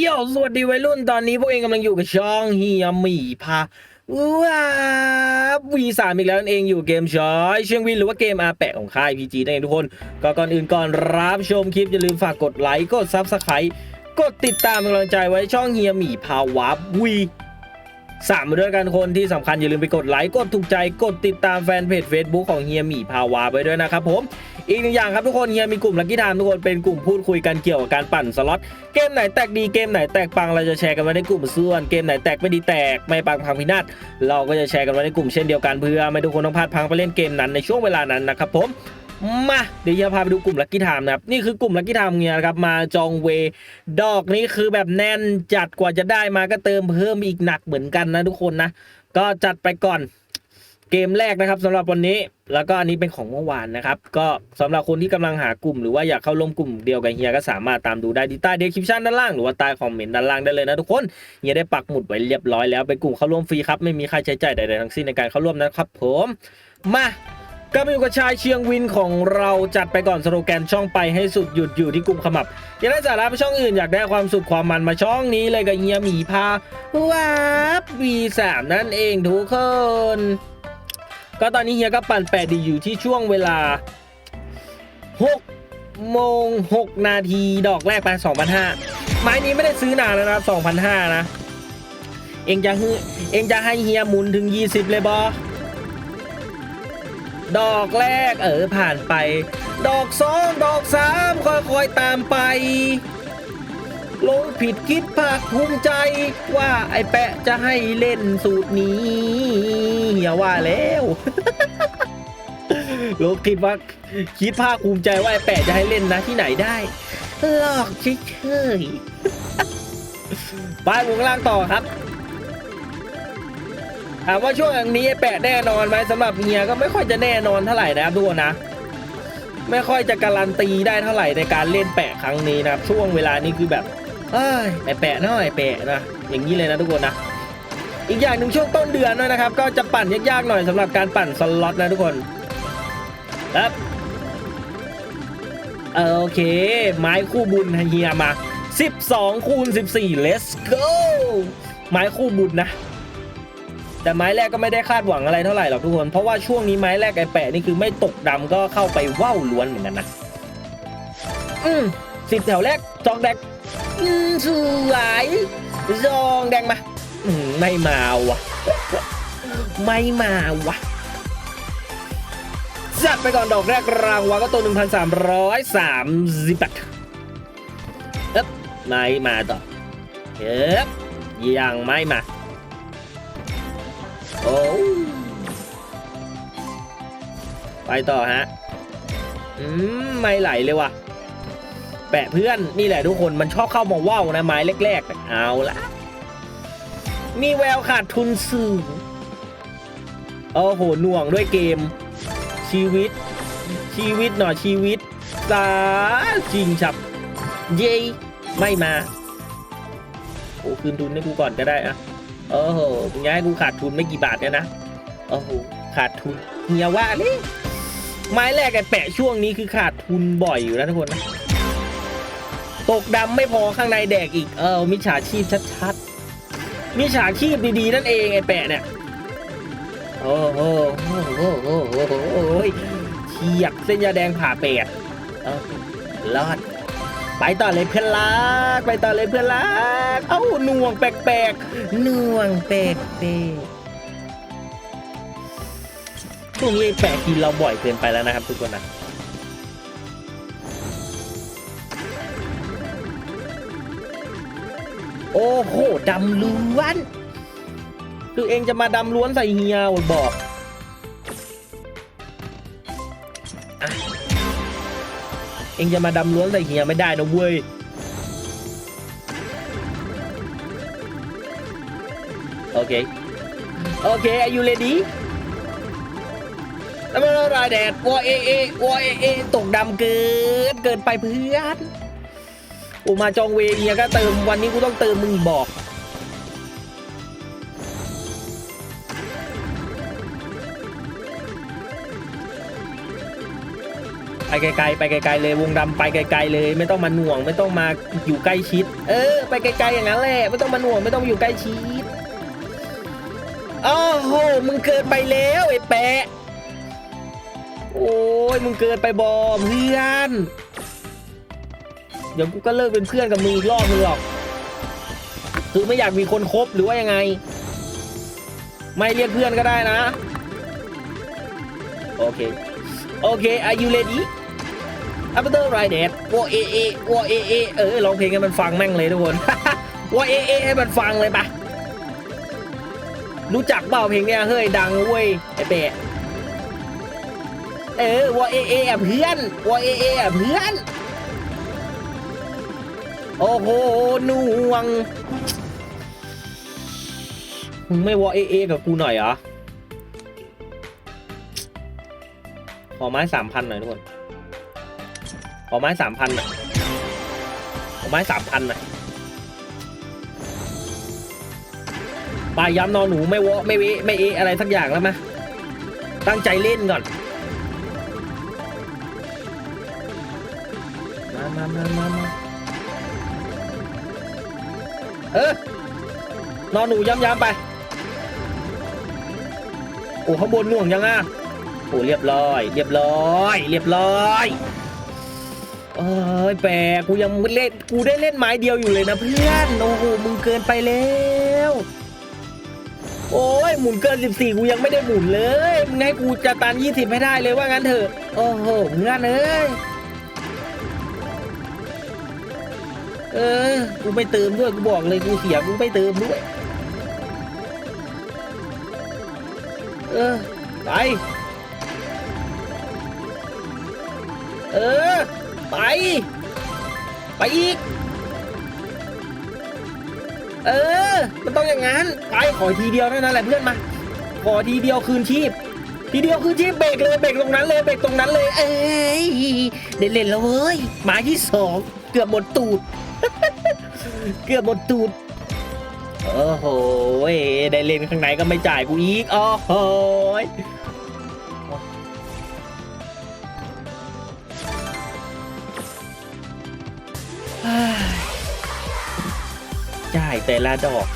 โยสวัสดีวัยรุ่นตอนนี้พวกเองกำลังอยู่กับช่องเฮียหมี่พาว้าวีสามอีกแล้วนั่นเองอยู่เกมชอยเชียงวินหรือว่าเกมอาแปะของค่ายพีจีนั่นเองทุกคน ก็ก่อนอื่นก่อนรับชมคลิปอย่าลืมฝากกดไลค์กดซับสไครต์กดติดตามเป็นกำลังใจไว้ช่องเฮียหมี่พาวาวีสามด้วยกันคนที่สำคัญอย่าลืมไปกดไลค์กดถูกใจกดติดตามแฟนเพจ Facebook ของเฮียหมี่พาวาไปด้วยนะครับผม อีกหนึ่งอย่างครับทุกคนเฮียมีกลุ่มลักกี้ไทม์ทุกคนเป็นกลุ่มพูดคุยกันเกี่ยวกับการปั่นสล็อตเกมไหนแตกดีเกมไหนแตกปังเราจะแชร์กันไว้ในกลุ่มส่วนเกมไหนแตกไม่ดีแตกไม่ปังพังพินาศเราก็จะแชร์กันไว้ในกลุ่มเช่นเดียวกันเพื่อไม่ทุกคนต้องพลาดพังไปเล่นเกมนั้นในช่วงเวลานั้นนะครับผมมาเดี๋ยวเฮียพาไปดูกลุ่มลักกี้ไทม์นะครับนี่คือกลุ่มลักกี้ไทม์เฮียครับมาจองเวดอกนี้คือแบบแน่นจัดกว่าจะได้มาก็เติมเพิ่มอีกหนักเหมือนกันนะทุกคนนะ ก็จัดไปก่อน เกมแรกนะครับสำหรับวันนี้แล้วก็อันนี้เป็นของเมื่อวานนะครับ ก็สำหรับคนที่กำลังหากลุ่มหรือว่าอยากเข้าร่วมกลุ่มเดียวกับเฮียก็สามารถตามดูได้ที่ใต้เดสคริปชันด้านล่างหรือว่าใต้คอมเมนต์ด้านล่างได้เลยนะทุกคนเฮียได้ปักหมุดไว้เรียบร้อยแล้วเป็นกลุ่มเข้าร่วมฟรีครับไม่มีค่าใช้จ่ายใดๆทั้งสิ้นในการเข้าร่วมนะครับผมมาก็มาอยู่กับชายเชียงวินของเราจัดไปก่อนสโลแกนช่องไปให้สุดหยุดอยู่ที่กลุ่มขมับอยากได้สาระไปช่องอื่นอยากได้ความสุขความมันมาช่องนี้เลยกับเฮียหมีพาวับวีสามนั่นเองทุกคน ก็ตอนนี้เฮียก็ปั่นแปดดีอยู่ที่ช่วงเวลา 6 โมง 6 นาทีดอกแรกไป2,500ไม้นี้ไม่ได้ซื้อนานแล้วนะ2,500นะ เองจะให้เองจะให้เฮียหมุนถึง 20 เลยบอดอกแรกเออผ่านไป ดอกสองดอกสามค่อยๆตามไป ลงผิดคิดภาคภูมิใจว่าไอ้แปะจะให้เล่นสูตรนี้อย่าว่าแล้วลงคิดว่าคิดภาคภูมิใจว่าไอ้แปะจะให้เล่นนะที่ไหนได้หลอกเฉยๆไปวงล่างต่อครับถามว่าช่วงนี้ไอ้แปะแน่นอนไหมสำหรับเฮียก็ไม่ค่อยจะแน่นอนเท่าไหร่นะครับทุกคนนะไม่ค่อยจะการันตีได้เท่าไหร่ในการเล่นแปะครั้งนี้นะครับ ช่วงเวลานี้คือแบบ เอ้ยแปะน้อยแปะนะอย่างนี้เลยนะทุกคนนะอีกอย่างหนึ่งช่วงต้นเดือนด้วยนะครับ ก็จะปั่นยากๆหน่อยสำหรับการปั่นสล็อตนะทุกคนครับโอเค ไม้คู่บุญเฮียมา 12คูณ14 let's go ไม้คู่บุญนะ แต่ไม้แรกก็ไม่ได้คาดหวังอะไรเท่าไหร่หรอกทุกคน เพราะว่าช่วงนี้ไม้แรกไอแปะนี่คือไม่ตกดำก็เข้าไปว่าวล้วนเหมือนกันนะ อืมสิบแถวแรกจองแดงอืม สวยจองแดงมาไม่มาวะไม่มาวะจัดไปก่อนดอกแรกรางวัลก็ตัว 1,330บาทเอ๊บไม่มาต่อเอ๊บยังไม่มา โอ้ไปต่อฮะ อืม ไม่ไหลเลยว่ะ แปะเพื่อนนี่แหละทุกคนมันชอบเข้ามาว่าวนะไม้แรกๆเอาละมีแววขาดทุนสูงโอ้โหหน่วงด้วยเกม ชีวิต ชีวิตหน่อยชีวิตสาจริงฉับ เย้ไม่มาโอ้คืนทุนให้กูก่อนก็ได้อะโอ้โหมึงย้ายกูขาดทุนไม่กี่บาทเนี่ยนะโอ้โหขาดทุนเฮียว่าเลยไม้แรกไอแปะช่วงนี้คือขาดทุนบ่อยอยู่นะทุกคนนะ ตกดำไม่พอข้างในแดกอีก เออมิจฉาชีพชัดๆมิจฉาชีพดีๆนั่นเองไอ้แปะเนี่ย โอ้โหโอ้โหโอ้โหโอ้โหโอ้โหเฉียบเส้นยาแดงผ่าแปดเออรอด ไปต่อเลยเพื่อนรักไปต่อเลยเพื่อนรักเอ้าหน่วงแปลกๆหน่วงแปลกๆช่วงนี้แปะกินเราบ่อยเกินไปแล้วนะครับทุกคนนะ โอ้โหดำล้วน คือเองจะมาดำล้วนใส่เฮียบอกอเองจะมาดำล้วนใส่เฮียไม่ได้นะเว้ยโอเค โอเค are you ready แล้วมันรายแดดวอเอเอวอเอเอตกดำเกินเกินไปเพื่อน โอ้มาจองเวเฮียก็เติมวันนี้กูต้องเติมมึงบอกไปไกลๆไปไกลๆเลยวงดำไปไกลๆเลย ไม่ต้องมาหน่วง ไม่ต้องมาอยู่ใกล้ชิด เออ ไปไกลๆอย่างนั้นแหละไม่ต้องมาหน่วงไม่ต้องอยู่ใกล้ชิดโอ้โหมึงเกินไปแล้วไอ้แปะโอ้ยมึงเกินไปบอเพื่อน ดี๋ยวกูก็เลิกเป็นเพื่อนกับมึงอีกรอบนึงหรอก คือไม่อยากมีคนคบหรือว่ายังไง ไม่เรียกเพื่อนก็ได้นะ โอเค โอเค are you ready after right that วอเอเอวอเอเอเออร้องเพลงให้มันฟังแม่งเลยทุกคนวอเอเอให้มันฟังเลยปะรู้จักเปล่าเพลงเนี้ยเฮ้ยดังเว้ยไอ้เปะเออวอเอเออะเพื่อนวอเอเออะเพื่อน โอ้โหหน่วง มึงไม่วอเอเอกับกูหน่อยเหรอ ขอไม้สามพันหน่อยทุกคน ขอไม้สามพันหน่อยขอไม้สามพันหน่อยปลายย้ำนอนหนูไม่วอไม่เวไม่เออะไรสักอย่างแล้วมะตั้งใจเล่นก่อนมามามามามา เออนอนหนูย้ำๆไป โอ้ข้างบนน่วงยังอะโอ้เรียบร้อย เรียบร้อย เรียบร้อยเอ้ยแปลกกูยังเล่นกูได้เล่นไม้เดียวอยู่เลยนะเพื่อนโอ้โหมึงเกินไปแล้วโอ้ยหมุนเกิน 14 กูยังไม่ได้หมุนเลยมึงให้กูจะตัน 20ให้ได้เลยว่างั้นเถอะโอ้โหเพื่อนเอ้ย ออ กูไม่เติมด้วย กูบอกเลยกูเสียกูไม่เติมด้วย เออ ไป เออ ไป ไปอีก เออ มันต้องอย่างนั้น ไปขอทีเดียวเท่านั้นแหละเพื่อนมา ขอทีเดียวคืนชีพทีเดียวคืนชีพเบรกเลยเบรกตรงนั้นเลยเบรกตรงนั้นเลย เอ้ยเล่นแล้วเว้ยหมายที่สองเกือบหมดตูด เกือบหมดตูดโอ้โหได้เล่นข้างในก็ไม่จ่ายกูอีก โอ้โหจ่ายแต่ละดอก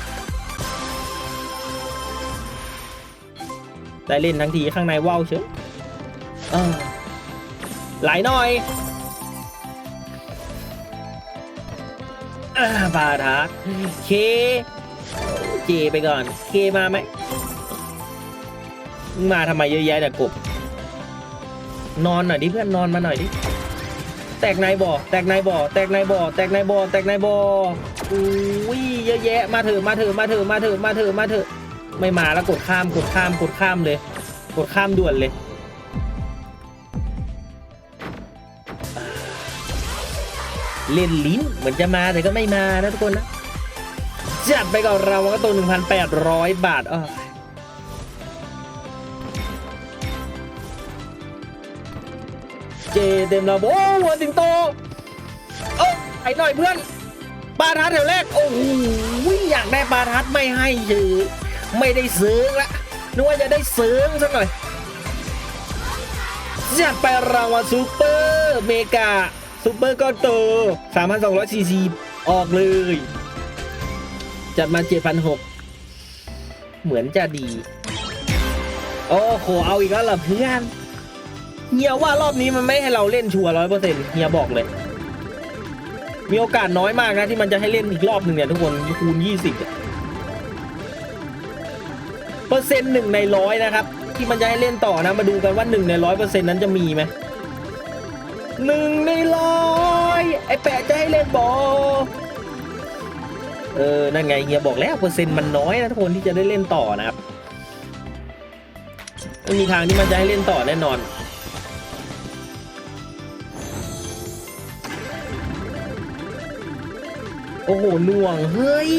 ได้เล่นทั้งทีข้างในว่าวเชียวเออไหลหน่อย อ่าบาทักเค เจไปก่อน เคมาไหม มาทำไมเยอะแยะเนี่ยกบ นอนหน่อยดิเพื่อนนอนมาหน่อยดิ แตกในบ่อ แตกในบ่อ แตกในบ่อ แตกในบ่อ แตกในบ่ออุ้ยเยอะแยะ มาเถอะ มาเถอะ มาเถอะ มาเถอะ มาเถอะ มาเถอะ ไม่มาแล้วกดข้าม กดข้าม กดข้ามเลย กดข้ามด่วนเลย เล่นลิ้นเหมือนจะมาแต่ก็ไม่มานะทุกคนนะจัดไปกับเราก็ตัว 1,800 บาทอ้อเจเต็มระบบโอ้หัวสิงโตเอ้ไอ้หน่อยเพื่อนปลาทัดแถวแรก โอ้โหอยากได้ปลาทัดไม่ให้เฉยไม่ได้เซิงละนึกว่าจะได้เซิงสักหน่อยจัดไปรางวัลซูเปอร์เมกา ซูเปอร์ก้อนโต3,200ซีซีออกเลย จัดมา 7,600 เหมือนจะดี โอ้โห เอาอีกแล้วเหรอเพื่อนเฮียว่ารอบนี้มันไม่ให้เราเล่นชัวร์ร้อยเปอร์เซ็นต์เฮียบอกเลย มีโอกาสน้อยมากนะที่มันจะให้เล่นอีกรอบหนึ่งเนี่ยทุกคนคูณ20อะเปอร์เซ็นต์หนึ่งในร้อยนะครับ ที่มันจะให้เล่นต่อนะมาดูกันว่าหนึ่งในร้อยเปอร์เซ็นต์นั้นจะมีไหม หนึ่งในร้อยไอ้แปะจะให้เล่นบอเออ นั่นไงเฮียบอกแล้วเปอร์เซ็นต์มันน้อยนะทุกคนที่จะได้เล่นต่อนะครับไม่มีทางที่มันจะให้เล่นต่อแน่นอน โอ้โหหน่วง เฮ้ย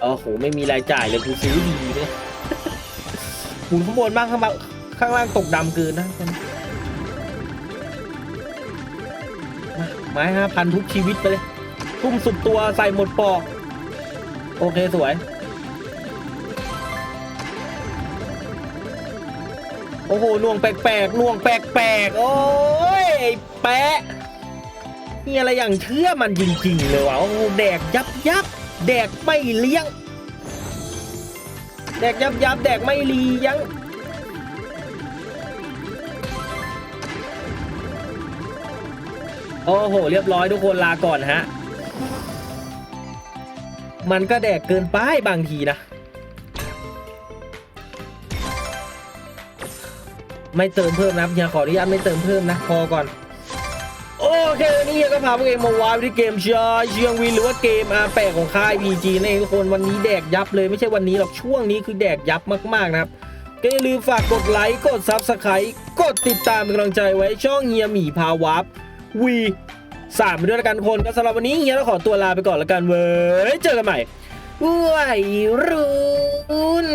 โอ้โหไม่มีรายจ่ายเลยกูซื้อดีเลยหมุนข้างบนบ้างข้างบนข้างล่างตกดำเกินนะคนไม้ห้าพันทุกชีวิตไปเลย ทุ่มสุดตัวใส่หมดปอก โอเคสวยโอ้โหน่วงแปลกๆน่วงแปลกๆโอ้ยแปะนี่อะไรอย่างเชื่อมันจริงๆเลยว่ะโอ้โหแดกยับยับ แดกไม่เลี้ยง แดกยับยับแดกไม่เลี้ยง โอ้โห เรียบร้อยทุกคนลาก่อนฮะ มันก็แดกเกินไปบางทีนะ ไม่เติมเพิ่มนะเฮียขออนุญาตไม่เติมเพิ่มนะ พอก่อน อเควันนี้ก็พาพวกเองมาวายที่เกมเชียร์เชียงวินหรือว่าเกมอาแปะของค่ายพีจีแนเอทุกคนวันนี้แดกยับเลยไม่ใช่วันนี้หรอกช่วงนี้คือแดกยับมากๆนะครับก็อย่าลืมฝากกดไลค์กดซับสไครต์กดติดตามเป็นกำลังใจไว้ช่องเฮียหมีพาวับวีสามด้วยกันคนก็สำหรับวันนี้เฮียต้องขอตัวลาไปก่อนละกันเว้ยเจอกันใหม่วัยรุ่น